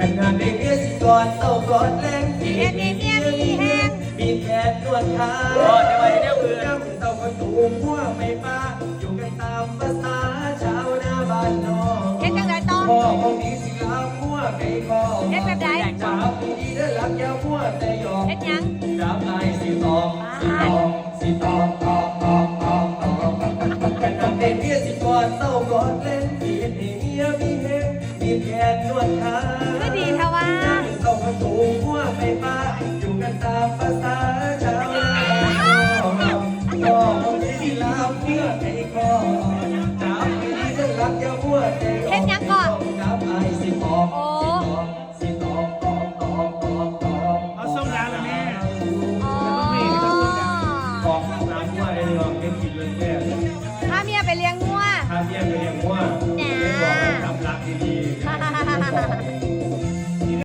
ขนาดในเมียสิกอดเต้ากอดแรงสีเฮ็ดให้เมียมีแฮงมีแขนนวดขาโอ้เดี๋ยวไปเดี๋ยวเอื่นน้ำเต้าก็ตูมหัวไม่ป้าอยู่กันตามภาษาชาวนาบ้านนอกเฮ็ดจังไดต่อพ่อของนี้สิลาหัวไก่คอเฮ็ดแบบใดสาวผู้ดีได้รักแก้วหัวแต่ยอมเฮ็ดหยังสามนายสีตองสีตองสีตองตองตองตองตองกันเด็กเมียสิกอดเต้ากอดเล่นมีเห็นเมียมีเฮงมีแขนนวดขา ข้งน้ำว่าไอ้เรื่องเก็บกินเรื่องแค่พาเมียไปเลี้ยงง้วถ้าเมียไปเลี้ยงว่าเลี้ยงว่าทำรักดีๆ